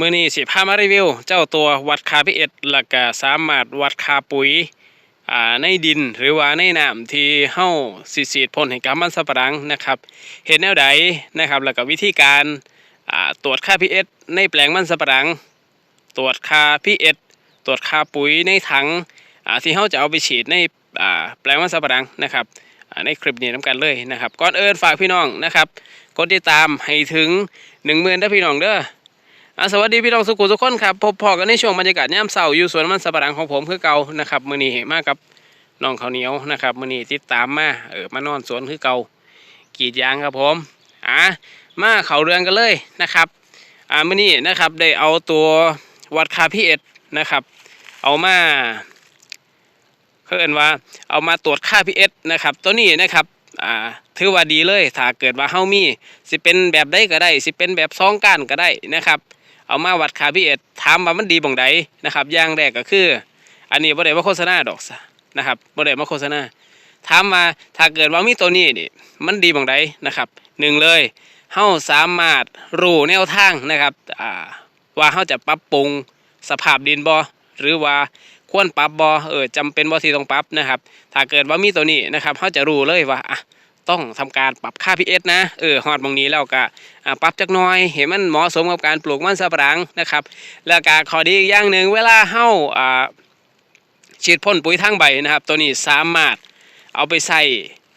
มือนี้สิพามารีวิว เจ้าตัววัดคาพีเอ็ดแล้วก็สามารถวัดคาปุ๋ยอ่าในดินหรือว่าในน้ำที่เฮาสิสีดพ่นให้กับมันสับปะหลังนะครับเห็นแนวใดนะครับแล้วก็วิธีการอ่าตรวจค่า pH ในแปลงมันสับปะหลัง ตรวจค่า pH ตรวจค่าปุ๋ยในถังอ่าที่เฮาจะเอาไปฉีดในอ่าแปลงมันสับปะหลังนะครับในคลิปนี้นํกันเลยนะครับก่อนเอินฝากพี่น้องนะครับกดติดตามให้ถึง 1 0,000เด้อพี่น้องเด้อ อ่าสวัสดีพี่น้องสุขุทุกคนครับพบพอกันในช่วงบรรยากาศยามเช้าอยู่สวนมันสับปะหลังของผมคือเก่านะครับมื้อนี้มากับน้องข้าวเหนียวนะครับมื้อนี้ติดตามมาเออมานอนสวนคือเก่ากรีดยางครับผมอ่ามาเขาเรือนกันเลยนะครับอ่ามื้อนี้นะครับได้เอาตัววัดค่าพีเอนะครับ เอามาเขาเอ่นว่าเอามาตรวจค่า pH นะครับ ตัวนี้นะครับอ่าถือว่าดีเลย ถ้าเกิดว่าเฮามีสิเป็นแบบใดก็ได้ สิเป็นแบบซองก้านก็ได้นะครับ เอามาวัดค่า pH ถามว่ามันดีบ่งใดนะครับอย่างแรกก็คือ อันนี้บ่ได้มาโฆษณาดอกซะนะครับบ่ได้มาโฆษณาถามว่าถ้าเกิดว่ามีตัวนี้นี่มันดีบ่งใดนะครับหนึ่งเลยเฮาสามารถรู้แนวทางนะครับอ่าว่าเฮาจะปรับปรุงสภาพดินบ่หรือว่าควรปรับบ่เออจำเป็นบ่ที่ต้องปรับนะครับ ถ้าเกิดว่ามีตัวนี้นะครับเฮาจะรู้เลยว่าอะ ต้องทำการปรับค่า pH นะเออฮอดบางนี้แล้วก็ปรับจักน่อยเห็นมันเหมาะสมกับการปลูกมันสับปะหลังนะครับ แล้วก็ข้อดีอีกอย่างหนึ่งเวลาเฮาอ่าฉีดพ่นปุ๋ยทางใบนะครับ ตัวนี้สามารถเอาไปใส่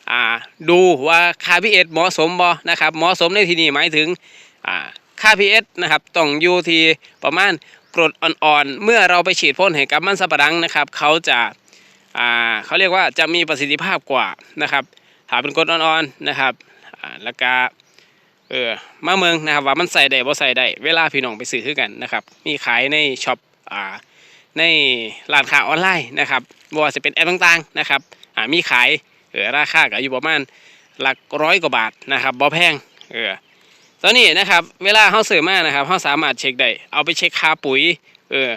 อ่าดูว่าค่า pH เหมาะสมบ่นะครับเหมาะสมในที่นี้หมายถึงอ่าค่า pH นะครับต้องอยู่ที่ประมาณกรดอ่อนๆ เมื่อเราไปฉีดพ่นให้กับมันสับปะหลังนะครับ เขาจะอ่าเขาเรียกว่าจะมีประสิทธิภาพกว่านะครับ ถ้าเป็นกรดอ่อนๆนะครับอ่าแล้วก็เออมาเมืองนะครับว่ามันใส่ได้บ่ใส่ได้เวลาพี่น้องไปซื้อคือกันนะครับมีขายในช็อปอ่าในร้านค้าออนไลน์นะครับบ่ว่าจะเป็นแอปต่างๆนะครับอ่ามีขายเออราคาก็อยู่ประมาณหลักร้อยกว่าบาทนะครับบ่แพงเออตอนนี้นะครับเวลาเฮาซื้อมานะครับเฮาสามารถเช็คได้เอาไปเช็คค่าปุ๋ยเออ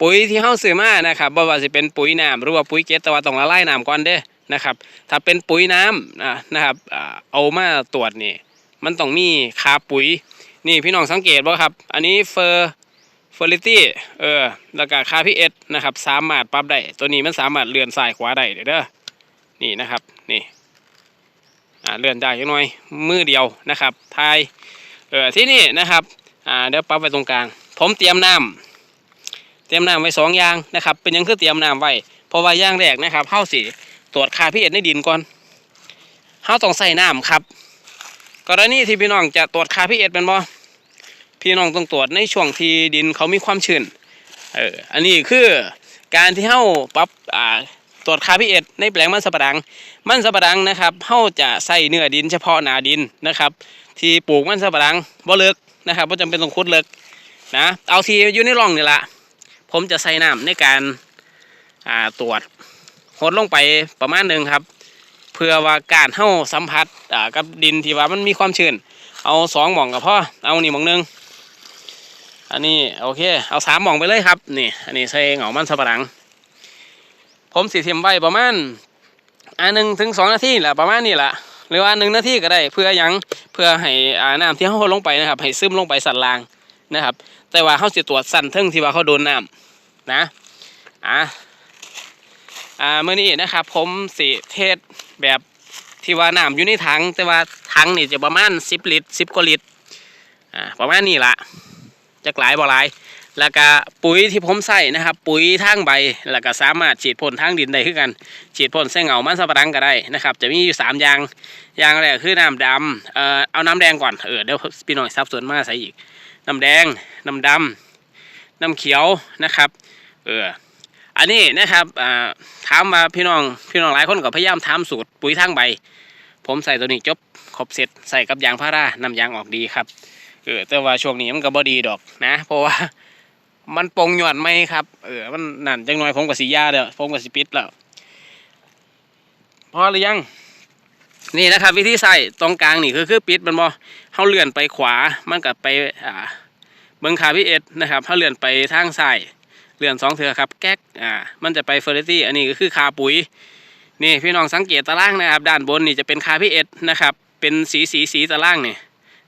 ปุ๋ยที่เฮาซื้อมานะครับบ่ว่าสิเป็นปุ๋ยน้ำหรือว่าปุ๋ยเกสแต่ว่าต้องละลายน้ำก่อนเด้อ นะครับ ถ้าเป็นปุ๋ยน้ำนะครับเอามาตรวจนี่มันต้องมีคาปุ๋ย นี่พี่น้องสังเกตบ่ครับ อันนี้เฟอร์เฟอร์ลิตี้เออแล้วก็คาพีเอสนะครับสามารถปรับได้ตัวนี้มันสามารถเลื่อนซ้ายขวาได้เด้อนี่นะครับนี่อ่าเลื่อนได้ยังน้อยมือเดียวนะครับทายเออที่นี่นะครับอ่าเดี๋ยวปรับไว้ตรงกลาง ผมเตรียมน้ำเตรียมน้ำไว้สองอย่างนะครับ เป็นยังคือเตรียมน้ำไว้เพราะว่าอย่างแรกนะครับเฮาสิ ตรวจคาพีเอสในดินก่อนเฮาต้องใส่น้ำครับกรณีที่พี่น้องจะตรวจค่าพีเอสเป็นบ่พี่น้องต้องตรวจในช่วงที่ดินเขามีความชื้นเอออันนี้คือการที่เฮาปรับอ่าตรวจค่าพีเอสในแปลงมันสำปะหลัง มันสำปะหลังนะครับเฮาจะใส่เนื้อดินเฉพาะหนาดินนะครับ ที่ปลูกมันสำปะหลังบ่เลิกนะครับบ่จำเป็นต้องขุดเลิกนะเอาทีอยู่ในร่องนี่ละผมจะใส่น้ำในการอ่าตรวจ หดลงไปประมาณหนึ่งครับ เพื่อว่าการเฮาสัมผัสกับดินที่ว่ามันมีความชื้นเอาสองหม่องกับพ่อเอานี่หม่องหนึงอันนี้โอเค เอาสามหม่องไปเลยครับนี่อันนี้ใส่เหงามันสับปะหลัง ผมสิเทียมไว้ประมาณอันหนึ่งถึงสองนาทีแหละประมาณนี้แหละหรือว่าหนึ่งนาทีก็ได้เพื่อยังเพื่อให้อ่าน้ำที่เขาลงไปนะครับ ให้ซึมลงไปสันล่างนะครับ แต่ว่าเขาสิตรวจสั่นเทิงที่ว่าเขาโดนน้ำนะอะ อ่าเมื่อนี้นะครับ ผมสิเทศแบบที่ว่าน้ำอยู่ในถังแต่ว่าถังนี่จะประมาณสิบลิตรสิบกว่าลิตรอ่าประมาณนี้ละจะหลายบ่หลาย แล้วก็ปุ๋ยที่ผมใส่นะครับ ปุ๋ยทางใบแล้วก็สามารถฉีดพ่นทางดินได้คือกัน ฉีดพ่นใส่เหงามันสับปะหลังก็ได้นะครับ จะมีอยู่สามอย่างอย่างแรกคือน้ำดำเอ่อเอาน้ำแดงก่อนเออเดี๋ยวพี่น้อยซับส่วนมาใส่อีกน้ำแดงน้ำดำน้ำเขียวนะครับ เออ อันนี้นะครับอ่าถามมาพี่น้องพี่น้องหลายคนก็พยายามถามสูตรปุ๋ยทางใบ ผมใส่ตัวนี้จบครบเสร็จใส่กับยางพาราน้ำยางออกดีครับเออแต่ว่าช่วงนี้มันก็บ่ดีดอกนะ เพราะว่ามันปงหย่อนไหมครับเออมันนั่นจังหน่อยผมกับสียาเด้อผมกับสีปิดแล้วพอหรือยังนี่นะครับ วิธีใส่ตรงกลางนี่คือคือปิดมันบ่เขาเลื่อนไปขวามันกับไปอ่าเบิ้งขาพี่เอ็ดนะครับเขาเลื่อนไปทางซ้าย เลื่อนสองเถือครับแก๊กอ่ามันจะไปเฟอร์เรตี้อันนี้ก็คือคาปุ๋ยนี่พี่น้องสังเกตตารางนะครับด้านบนนี่จะเป็นคาพีเอสนะครับเป็นสีสีสีตารางนี่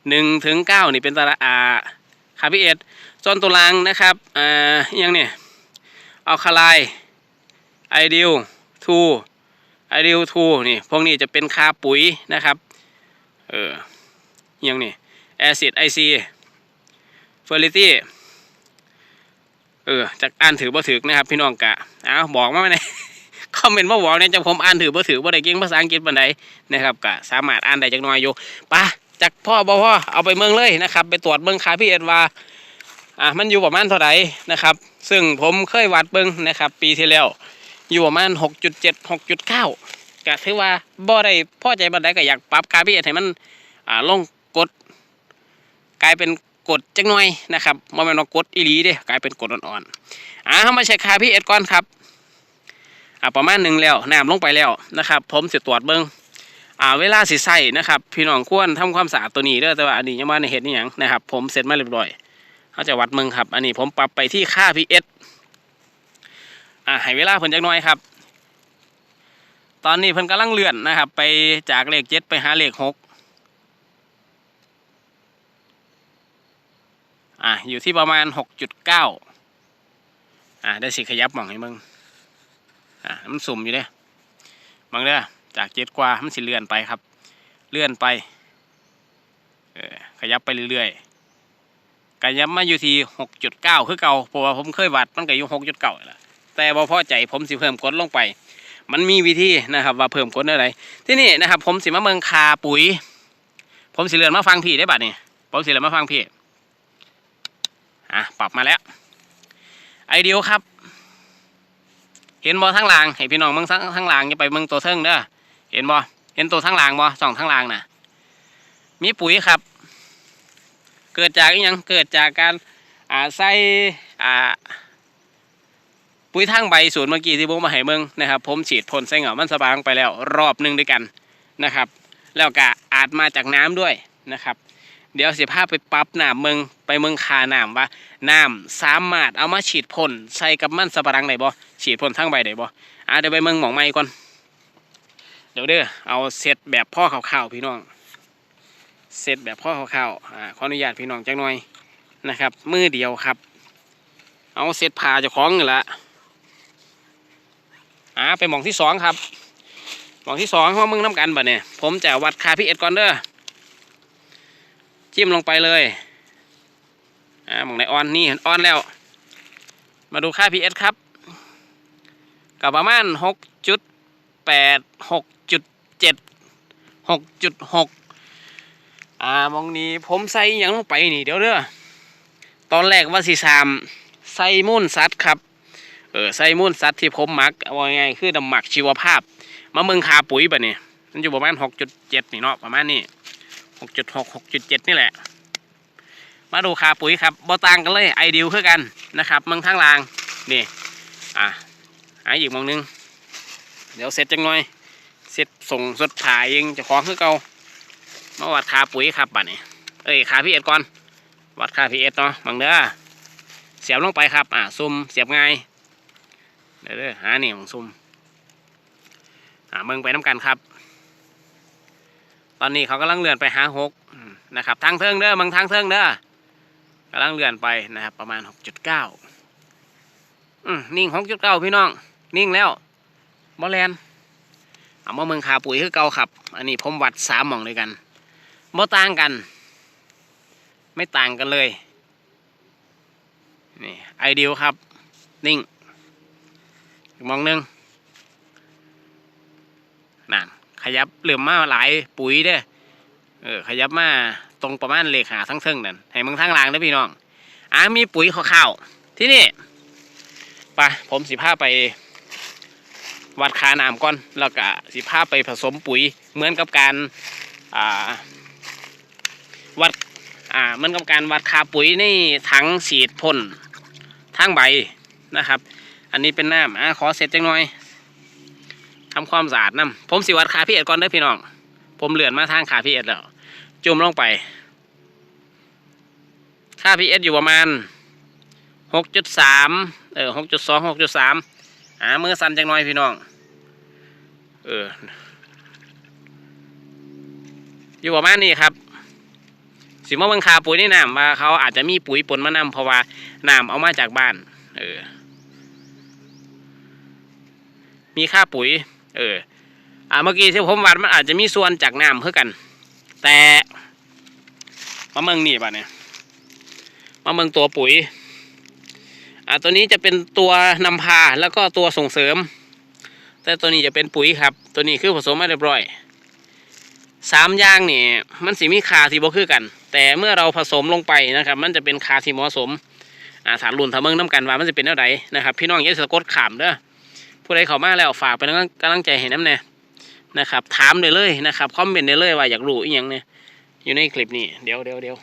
หนึ่งถึงเก้านี่เป็นตารางอ่าคาพีเอสส่วนตัวรางนะครับอ่ายังเนี่ยเอาคาไลไอเดียลทูไอเดียลทูนี่พวกนี้จะเป็นคาปุ๋ยนะครับเออยังนี่แอซิดไอซีเฟอร์ลิตี้ เออจากอ่านถือบ่ถือนะครับ พี่น้องกะเอาบอกมาไหมคอมเมนต์มาบอกเนี่ยจะผมอ่านถือบ่ถือบ่ได้เก่งภาษาอังกฤษปานใดนะครับกะสามารถอ่านได้จักน่อยอยู่ปะจากพ่อบ่พ่อเอาไปเมืองเลยนะครับ ไปตรวจเบิ่งคาพี่เอสว่าอะมันอยู่ประมาณเท่าไหร่นะครับ ซึ่งผมเคยวัดเบิ่งนะครับ ปีที่แล้วอยู่ประมาณ 6.7 6.9ก็ถือว่าบ่ได้พอใจบันไดก็อยากปรับค่าพีเอสให้มันอ่าลงกด กลายเป็น กดจังหน่อยนะครับบ่แม่นว่ากดอีหลีเด้กลายเป็นกดอ่อนๆอ่าเฮามาเช็คค่าพี่เอสก่อนครับอ่าประมาณหนึ่งแล้วน้ำลงไปแล้วนะครับ ผมสิตรวจเบิ้งอ่าเวลาสิใส่นะครับ พี่น้องควรทำความสะอาดตัวนี้เด้อแต่ว่าอันนี้ยังมาในเห็ดนี่ยังนะครับ ผมเสร็จมาเรียบร้อยเขาจะวัดมึงครับ อันนี้ผมปรับไปที่ค่า pH อ่าให้เวลาเพิ่นจักหน่อยครับ ตอนนี้เพิ่นกำลังเลื่อนนะครับ ไปจากเลขเจ็ดไปหาเลขหก อ่าอยู่ที่ประมาณหกจุดเก้าอ่าได้สิขยับมองให้มึงอ่ามันสุ่มอยู่เด้บางเด้อจากเจ็ดกว่ามันสิเลื่อนไปครับ เลื่อนไปเออขยับไปเรื่อยๆขยับมาอยู่ที่หกจุดเก้าคือเก่าเพราะว่าผมเคยวัดมันก็อยู่หกจุดเก้าแหละแต่บ่พอใจผมสิเพิ่มกดลงไป มันมีวิธีนะครับ ว่าเพิ่มกดอะไรที่นี่นะครับ ผมสิมาเมืองคาปุ๋ย ผมสิเลื่อนมาฟังพี่ได้บัดนี่ผมสิเลื่อนมาฟังพี่ อะปรับมาแล้วไอเดียวครับ เห็นบ่ทั้งลางให้พี่น้องเบิ่งทั้งทั้งลางอย่าไปเบิ่งตัวเทิงเด้อเห็นบ่เห็นตัวทั้งลางบ่สองทั้งลางน่ะ มีปุ๋ยครับ เกิดจากยังเกิดจากการอ่าใส่อ่าปุ๋ยทางใบสูตรเมื่อกี้ที่ผมมาให้เบิ่งนะครับผมฉีดพ่นใส่เหงามันสบางไปแล้วรอบหนึ่งด้วยกันนะครับ แล้วก็อาจมาจากน้ำด้วยนะครับ เดี๋ยวสิพาไปปรั๊บน้ำเมืองไปเมืองคาน้ำว่าน้ำสามารถเอามาฉีดพ่นใส่กับมันสบารังได้บ่ฉีดพ่นทั้งใบได้บ่อะเดี๋ยวไปเมืองหมองไม้ก่อนเดี๋ยวเด้อเอาเซตแบบพ่อข่าวๆพี่น้องเซตแบบพ่อข่าวๆอ่าขออนุญาตพี่น้องจักหน่อยนะครับ มือเดียวครับ เอาเซตผ่าจะคล้าของนี่ละอ่าไปหมองที่สองครับหมองที่สองเพราะมึงน้ำกันบ่เนี่ยผมจะวัดค่าพี่เอสก่อนเด้อ จิ้มลงไปเลยอ่าหมองไหนออนนี่ออนแล้ว มาดูค่า pH ครับ กับประมาณหกจุดแปดหกจุดเจ็ดหกจุดหกอ่ามองนี้ผมใส่อย่างลงไปนี่เดี๋ยวเด้อตอนแรกว่าสีสามใส่มูนสัตว์ครับ เออใส่มูนสัตว์ที่ผมหมักเอาไงคือน้ำหมักชีวภาพ มาเมืองคาปุ๋ยปะเนี่ยมันอยู่ประมาณหกจุดเจ็ดนี่เนาะประมาณนี้ หกจุดหกหกจุดเจ็ดนี่แหละ มาดูคาปุ๋ยครับบ่ต่างกันเลยไอเดียคือกันนะครับมืองทางลางนี่อะอะอีกมองหนึง เดี๋ยวเสร็จจังหน่อย เสร็จส่งสดถ่ายเองจะของคือเก่ามาวัดคาปุ๋ยครับบัดนี้เอ้ยคาพีเอสก่อน วัดคาพีเอสเนาะบังเด้อเสียบลงไปครับ อะซุ่มเสียบง่ายเด้อเด้อหานี่ของซุ่มอะเมืองไปน้ำกันครับ ตอนนี้เขากำลังเลื่อนไปหาหกนะครับทางเทิงเด้อเมืองทางเทิงเด้อกำลังเลื่อนไปนะครับ ประมาณหกจุดเก้านิ่งหกจุดเก้าพี่น้อง นิ่งแล้วบอแลนเอามาเมืองขาปุ๋ยคือเก่าครับ อันนี้ผมวัดสามหม่องด้วยกันบ่ต่างกัน ไม่ต่างกันเลยนี่ไอเดียครับ นิ่งมองหนึ่งนั่น ขยับเหลื่อมมาหลายปุ๋ยเด้อเออขยับมาตรงประมาณเลขหาทั้งเทิงนั่นให้มึงทางลางเด้อพี่น้องอ่ามีปุ๋ยข้าวๆที่นี่ไปผมสิพาไปวัดคาน้ำก่อน แล้วก็สิพาไปผสมปุ๋ยเหมือนกับการอ่าวัดอ่าเหมือนกับการวัดคาปุ๋ยในถังฉีดพ่นทางใบนะครับ อันนี้เป็นน้ำอ่าขอเสร็จจังหน่อย ทำความสะอาดน้ำผมสิวัดคาพี่เอ็ดก่อนเด้อพี่น้อง ผมเลื่อนมาทางคาพี่เอ็ดแล้ว จุ่มลงไปค่าพีเอสอยู่ประมาณหกจุดสามเออหกจุดสองหกจุดสามอ่ามือสั่นจังหน่อยพี่น้อง เออ อยู่ประมาณนี้ครับ สิมาเบิ่งคาปุ๋ยในน้ำว่าเขาอาจจะมีปุ๋ยปนมานำเพราะว่าน้ำเอามาจากบ้าน เออ มีค่าปุ๋ย เออ อ่าเมื่อกี้ที่ผมวัดมันอาจจะมีส่วนจากน้ำเพื่อกัน แต่มาเมืองนี่ป่ะเนี่ยมาเมืองตัวปุ๋ย อ่าตัวนี้จะเป็นตัวนำพาแล้วก็ตัวส่งเสริม แต่ตัวนี้จะเป็นปุ๋ยครับ ตัวนี้คือผสมมาเรียบร้อยสามอย่างนี่มันสิมีคาที่บ่คือกัน แต่เมื่อเราผสมลงไปนะครับ มันจะเป็นคาที่เหมาะสมอ่าฐานรุ่นทาเมืองน้ำกันว่ามันจะเป็นเท่าไหนะครับ พี่น้องอย่าสะกดขามเด้อ ผู้ใดเข้ามาแล้วฝากเป็นกำลังใจให้น้ำแน่นะครับ ถามได้เลยนะครับคอมเมนต์ได้เลยว่าอยากรู้อีหยังเนี่ยอยู่ในคลิปนี้เดี๋ยวเดี๋ยวเดี๋ยว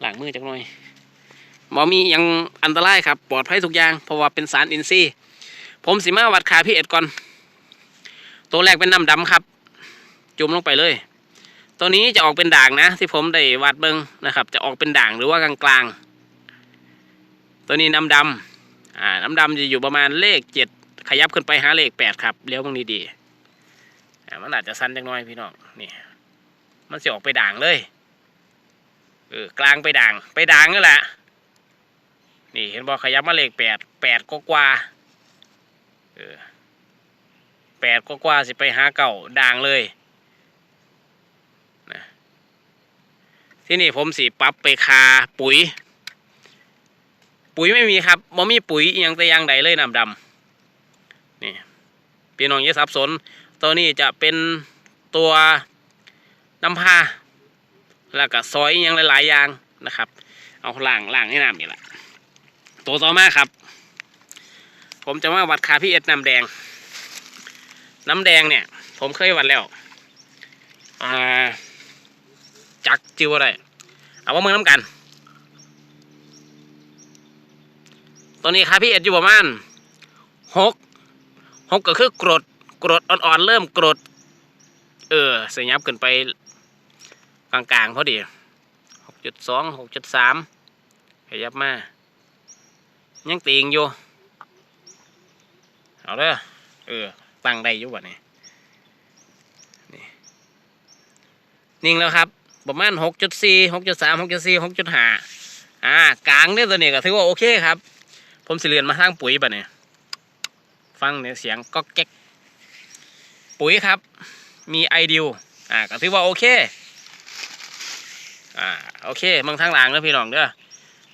หลังมือจักหน่อยบ่มีอิหยังอันตรายครับ ปลอดภัยทุกอย่าง เพราะว่าเป็นสารอินทรีย์ ผมสิมาวัดค่าพี่เอ็ดก่อน ตัวแรกเป็นน้ำดำครับ จุ่มลงไปเลย ตัวนี้จะออกเป็นด่างนะ ที่ผมได้วัดเบิ้งนะครับ จะออกเป็นด่างหรือว่ากลางกลางๆตัวนี้น้ำดำอ่าน้ำดำจะอยู่ประมาณเลขเจ็ด ขยับขึ้นไปหาเลขแปดครับเลี้ยวเบางดีๆอ่ามันอาจจะสั้นจังน้อยพี่น้องนี่ มันจะออกไปด่างเลยเออกลางไปด่าง ไปด่างนี่แหละนี่เห็นบอกขยับมาเลขแปดแปดก็กว่าเออแปดก็กว่าสิไปหาเก่าด่างเลยนะที่นี่ผมสิปรับไปคาปุ๋ย ปุ๋ยไม่มีครับบ่มีปุ๋ยอย่างแต่อย่างใดเลยน้ำดำ พี่น้องอย่าสับสน ตัวนี้จะเป็นตัวน้ำพาแล้วก็ซอยอย่างหลาย ๆ อย่างนะครับ เอาล่างล่างให้น้ำนี่แหละตัวต่อมาครับ ผมจะมาวัดคาพี่เอ็ดน้ำแดง น้ำแดงเนี่ย ผมเคยวัดแล้วอ่าจักจิวอะไรเอาว่ามือน้ำกัน ตัวนี้คาพี่เอ็ดอยู่ประมาณหก หกก็คือกรดกรดอ่อนๆเริ่มกรด เออสยับเกินไปกลางๆพอดีหกจุดสองหกจุดสามขยับมายังตีงอยู่เอาเด้อเออตั้งได้อยู่บ่เนี่ยนี่นิ่งแล้วครับ ประมาณหกจุดสี่หกจุดสามหกจุดสี่หกจุดห้าอ่ากลางเนี่ยตัวนี้ก็ถือว่าโอเคครับ ผมสิเรียนมาทางปุ๋ยบ่เนี่ย ฟังเนี่ยเสียงก็แก๊ก ปุ๋ยครับ มีไอเดียอ่าก็ถือว่าโอเคอ่าโอเคเมืองทางหลังเด้อพี่น้องเด้อ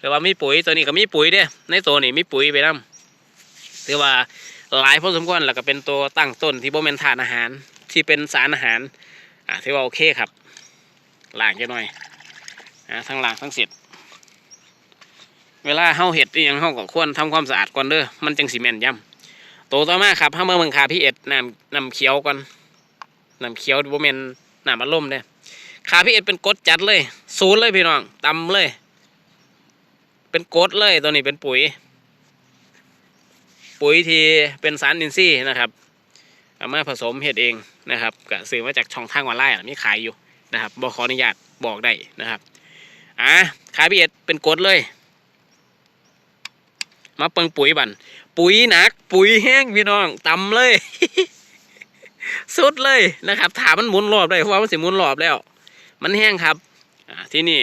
แต่ว่ามีปุ๋ยตัวนี้ก็มีปุ๋ยเด้ในตัวนี้มีปุ๋ยไปนํถือว่าหลายพอสมควรแล้วก็เป็นตัวตั้งต้นที่โบ่แม่นธาตุอาหารที่เป็นสารอาหารอ่าถือว่าโอเคครับหลางจะหน่อยอ่าทั้งล้างทั้งเสร็จเวลาเฮาเห็ดยังเฮาก็ควรทำความสะอาดก่อนเด้อมันจังสิแม่นย่ำ ตัวต่อมาครับเฮามาเบิ่งคาพี่เอ็ดน้ำน้ำเขียวก่อนน้ำเขียวโบ่แม่นน้ำอัดลมเด้อคาพี่เอ็ดเป็นกดจัดเลยศูนย์เลยพี่น้องต่ำเลย เป็นกดเลยตัวนี้เป็นปุ๋ย ปุ๋ยที่เป็นสารอินทรีย์นะครับเอามาผสมเห็ดเองนะครับก็ซื้อมาจากช่องทางออนไลน์อะมีขายอยู่นะครับบอขออนุญาตบอกได้นะครับอะขาพี่เอ็ดเป็นกดเลย มาเปิงปุ๋ยบันปุ๋ยหนัก ปุ๋ยแห้งพี่น้องตำเลย สุดเลยนะครับถามมันหมุนรอบได้เพราะว่ามันสิหมุนรอบแล้ว มันแห้งครับอ่าที่นี่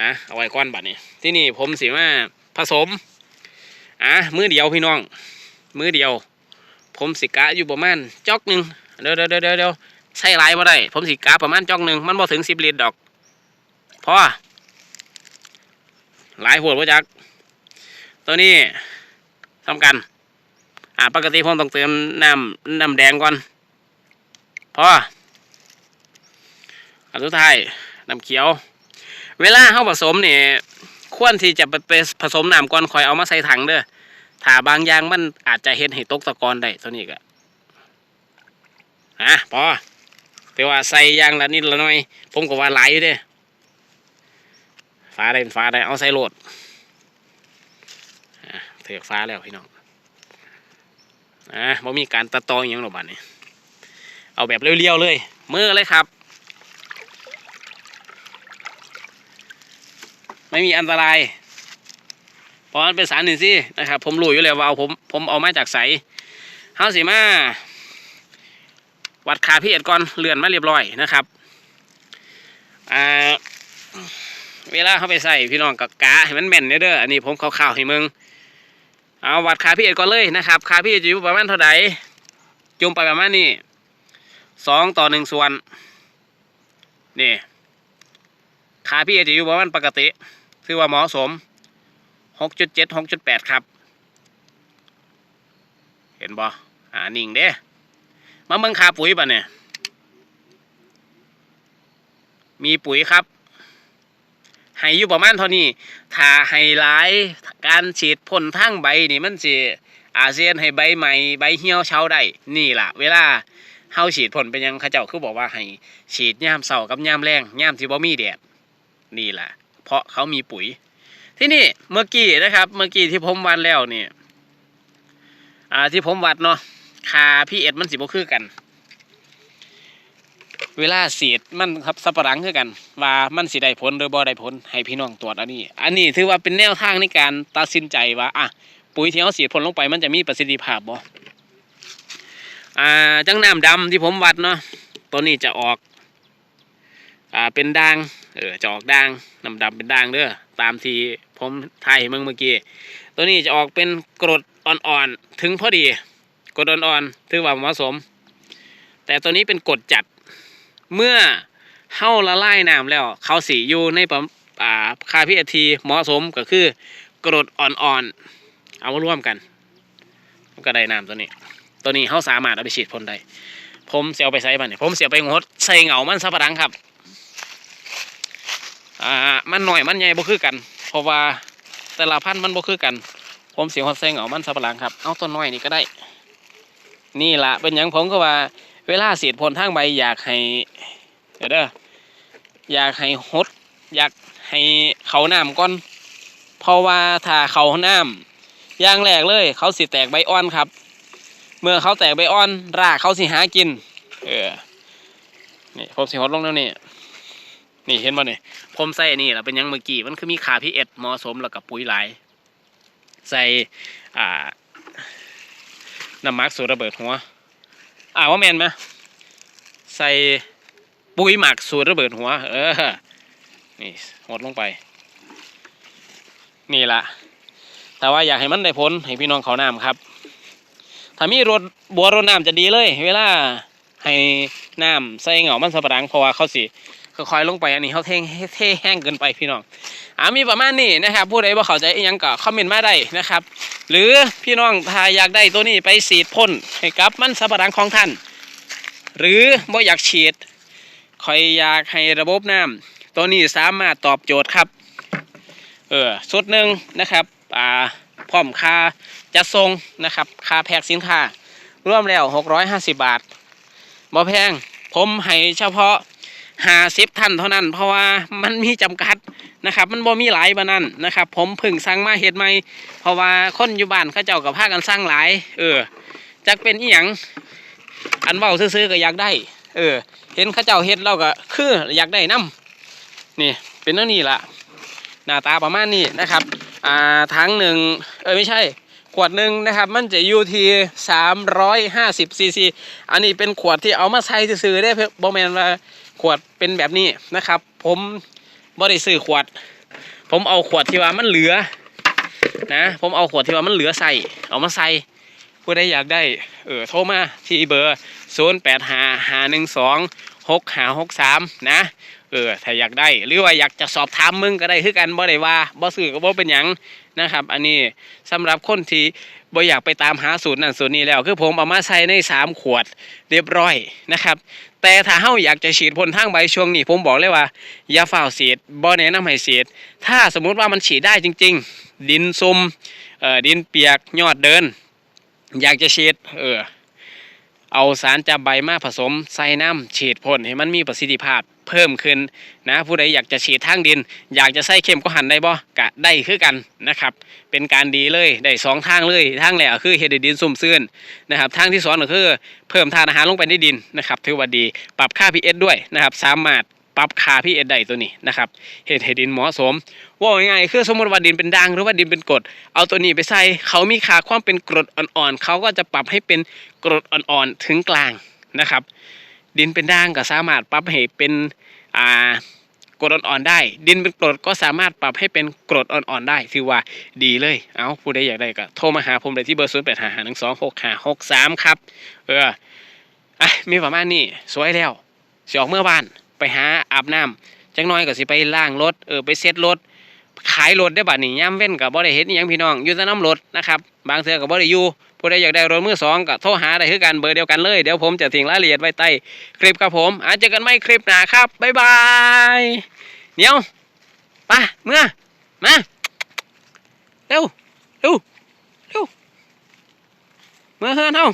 อะเอาไว้ก้อนบัดนี้ ที่นี่ผมสิมาผสมอะมือเดียวพี่น้อง มือเดียว ผมสิกะอยู่ประมาณจอกหนึ่งเดี๋ยวเดี๋ยวเดี๋ยวเดี๋ยวใส่ลายมาได้ ผมสิกะประมาณจอกหนึ่งมันบ่ถึงสิบลิตรดอกพอหลายหัวว่าจัก ตัวนี้ทำกัน อ่าปกติผมต้องเติมน้ำน้ำแดงก่อนพออันสุดท้ายน้ำเขียว เวลาเข้าผสมเนี่ยควรที่จะไปผสมน้ำก่อนคอยเอามาใส่ถังเด้อถ้าบางอย่างมันอาจจะเห็นให้ตกตะกอนได้ตัวนี้ก็อะพอแต่ว่าใส่ยางละนิดละหน่อย ผมก็ว่าหลายอยู่เด้ฟ้าได้ฟ้าได้เอาใส่โหลด เถือกฟ้าแล้วพี่น้องอะบ่มีการตัดตออย่างหรอกบัดนี้เอาแบบเรียวๆเลยมือเลยครับ ไม่มีอันตรายเพราะมันเป็นสารอินทรีย์นะครับ ผมรู้อยู่แล้วว่าเอาผมผมเอามาจากใสเฮาสิมาวัดค่าพี่เอ็ดก่อนเลื่อนมาเรียบร้อยนะครับอ่าเวลาเขาไปใส่พี่น้องกับกาให้มันแม่นเด้ออันนี้ผมข่าวๆให้มึง เอาวัดขาพี่เอ็ดก่อนเลยนะครับขาพี่เอ็ดจะอยู่ประมาณเท่าไหร่จุ่มไปประมาณนี้สองต่อหนึ่งส่วนนี่ขาพี่เอ็ดจะอยู่ประมาณปกติถือว่าเหมาะสมหกจุดเจ็ดหกจุดแปดครับ เห็นบ่อ่านิ่งเด้มาเบิ่งขาปุ๋ยป่ะเนี่ยมีปุ๋ยครับ ให้อยู่ประมาณเท่านี้ถ้าให้หลายการฉีดพ่นทางใบนี่มันสิอาเซียนให้ใบใหม่ใบเหี่ยวเฉาได้นี่ล่ะ เวลาเฮาฉีดพ่นเป็นยังเขาเจ้าคือบอกว่าให้ฉีดย่ามเสากับย่ามแรงย่ามที่บ่มีแดดนี่ล่ะ เพราะเขามีปุ๋ย ที่นี่เมื่อกี้นะครับ เมื่อกี้ที่ผมวัดแล้วนี่อ่าที่ผมวัดเนาะคาพี่เอ็ดมันสิบ่คือกัน เวลาเสียดมันครับสับปะหลังคือกัน ว่ามันสิได้ผลหรือบ่ได้ผลให้พี่น้องตรวจอันนี้ อันนี้ถือว่าเป็นแนวทางในการตัดสินใจว่าอะปุ๋ยที่เขาเสียดผลลงไปมันจะมีประสิทธิภาพบ่อ่าจังน้ำดำที่ผมวัดเนาะตัวนี้จะออกอ่าเป็นด่างเออจะออกด่างน้ำดำเป็นด่างเด้อตามที่ผมถ่ายให้มึงเมื่อกี้ตัวนี้จะออกเป็นกรดอ่อนๆถึงพอดีกรดอ่อนๆถือว่าเหมาะสม แต่ตัวนี้เป็นกรดจัด เมื่อเฮ้าละลายน้ำแล้ว เขาสีอยู่ในอ่าคาพีเอทีเหมาะสมก็คือกรดอ่อนๆ เอามาร่วมกันมันก็ได้น้ำตัวนี้ ตัวนี้เขาสามารถเอาไปฉีดพ่นได้ ผมเสียไปใส่มันเนี่ยผมเสียไปงดใส่เหงามันสับปะรังครับอ่ามันหน่อยมันใหญ่บ่คือกัน เพราะว่าแต่ละพันธุ์มันบ่คือกัน ผมเสียงดใส่เหงามันสับปะรังครับเอาตัวน้อยนี่ก็ได้ นี่ละเป็นหยังผมก็ว่า เวลาเสีดพ่นทางใบอยากให้เดี๋ยวเด้ออยากให้หด อยากให้เขาน้ำก่อน เพราะว่าถ้าเขาน้ำอย่างแรกเลย เขาสิแตกใบอ่อนครับ เมื่อเขาแตกใบอ่อน รากเขาสิหากิน เออนี่ผมสิหดลงแล้วนี่นี่เห็นบ่เนี่ยผมใส่นี่แหละเป็นยังเมื่อกี้มันคือมีขาพีเอ็ดเหมาะสมแล้วกับปุ๋ยหลาย ใส่อ่าน้ำมักสูตรระเบิดหัว อ่าว่าแมนไหมใส่ปุ๋ยหมักสูตรระเบิดหัว เออ นี่หดลงไป นี่ละแต่ว่าอยากให้มันได้ผลให้พี่น้องเขาน้ำครับ ถ้ามีรถบัวรถน้ำจะดีเลย เวลาให้น้ำใส่เหงามันสับปะรังเพราะว่าเขาสิ ค่อยๆลงไปอันนี้เขาเท่งเท่แห้งเกินไปพี่น้องอ่ามีประมาณนี้นะครับผู้ใดบ่เข้าใจยังก็คอมเมนต์มาได้นะครับ หรือพี่น้องถ้าอยากได้ตัวนี้ไปสีดพ่นให้กับมันสับปะรังของท่าน หรือบ่อยากฉีดคอยอยากให้ระบบน้ำตัวนี้สามารถตอบโจทย์ครับเออสุดหนึ่งนะครับอ่าพร้อมค่าจัดส่งนะครับค่าแพ็กสินค้ารวมแล้ว 650 บาทบ่แพงผมให้เฉพาะ 50ท่านเท่านั้น เพราะว่ามันมีจำกัดนะครับ มันบ่มีหลายบานั้นนะครับ ผมพึ่งสั่งมาเฮ็ดใหม่เพราะว่าคนอยู่บ้านเขาเจ้ากับพากันสร้างหลาย เออจักเป็นอีหยังอันเว้าซื่อๆก็อยากได้ เออ เห็นเขาเจ้าเฮ็ดเราก็คืออยากได้นํนี่ เป็นเรื่องนี้ละหน้าตาประมาณนี้นะครับอ่าถังหนึ่งเออไม่ใช่ขวดหนึ่งนะครับ มันจะอยู่ที่350ซีซีอันนี้เป็นขวดที่เอามาใส่ซื้อได้เพื่อบอแมนว่า ขวดเป็นแบบนี้นะครับ ผมบ่ได้ซื้อขวด ผมเอาขวดที่ว่ามันเหลือ นะ ผมเอาขวดที่ว่ามันเหลือใส่ เอามาใส่ผู้ใดอยากได้เออโทรมาที่เบอร์ 0 8 5 5 1 2 6 5 6 3 นะ เออถ้าอยากได้ หรือว่าอยากจะสอบถามมึงก็ได้คือกันบ่ได้ว่าบ่ซื้อก็บ่เป็นหยังนะครับ อันนี้สำหรับคนที่บ่อยากไปตามหาสูตรนั่นสูตรนี้แล้ว คือผมเอามาใส่ใน 3 ขวดเรียบร้อยนะครับ แต่ถ้าเฮาอยากจะฉีดพ่นทางใบช่วงนี้ผมบอกเลยว่า อย่าฝ่าฉีดบ่แนะนำให้ฉีดถ้าสมมุติว่ามันฉีดได้จริง ๆ ดินซุมเอ่อดินเปียกยอดเดิน อยากจะฉีดเออเอาสารจับใบมาผสมใส่น้ำฉีดพ่นให้มันมีประสิทธิภาพ เพิ่มขึ้นนะผู้ใดอยากจะฉีดทางดิน อยากจะใส่เข้มก็หันได้บ่กะได้คือกันนะครับ เป็นการดีเลยได้สองทางเลยทางแรกคือเฮ็ดดินซุ่มซื่นนะครับทางที่สองก็คือเพิ่มธาตุอาหารลงไปในดินนะครับถือว่าดีปรับค่า pH ด้วยนะครับ สามารถปรับค่า pH ได้ตัวนี้นะครับเฮ็ดให้ดินเหมาะสมว่าง่ายๆคือสมมติว่าดินเป็นด่างหรือว่าดินเป็นกรดเอาตัวนี้ไปใส่เขามีค่าความเป็นกรดอ่อนๆเขาก็จะปรับให้เป็นกรดอ่อนๆถึงกลางนะครับ ดินเป็นด่างก็สามารถปรับให้เป็นอ่ากรดอ่อนๆได้ ดินเป็นกรดก็สามารถปรับให้เป็นกรดอ่อนๆได้ถือว่าดีเลย เอาผู้ใดอยากได้ก็โทรมาหาผมได้ที่เบอร์0 8 5 5 1 2 6 5 6 3ครับ เอออะมีประมาณนี้สวยแล้วสิออกเมื่อบ้านไปหาอาบน้ำจังน้อยก็สิไปล้างรถเออไปเซ็ตรถ ขายรถได้บัดนี้ย่ำเว้นกับบ่ได้เฮ็ดอิหยังพี่น้องอยู่แต่น้ำรถนะครับบางเทือก็บ่ได้อยู่ผู้ใดอยากได้รถมือสองก็โทรหาได้คือกันเบอร์เดียวกันเลยเดี๋ยวผมจะทิ้งรายละเอียดไว้ใต้คลิปครับผมอาจจอกันไม่คลิปหนาครับบ๊ายบายเดี๋ยวไปเมื่อมาเร็วเร็วเร็วเมื่อเฮือนเฮา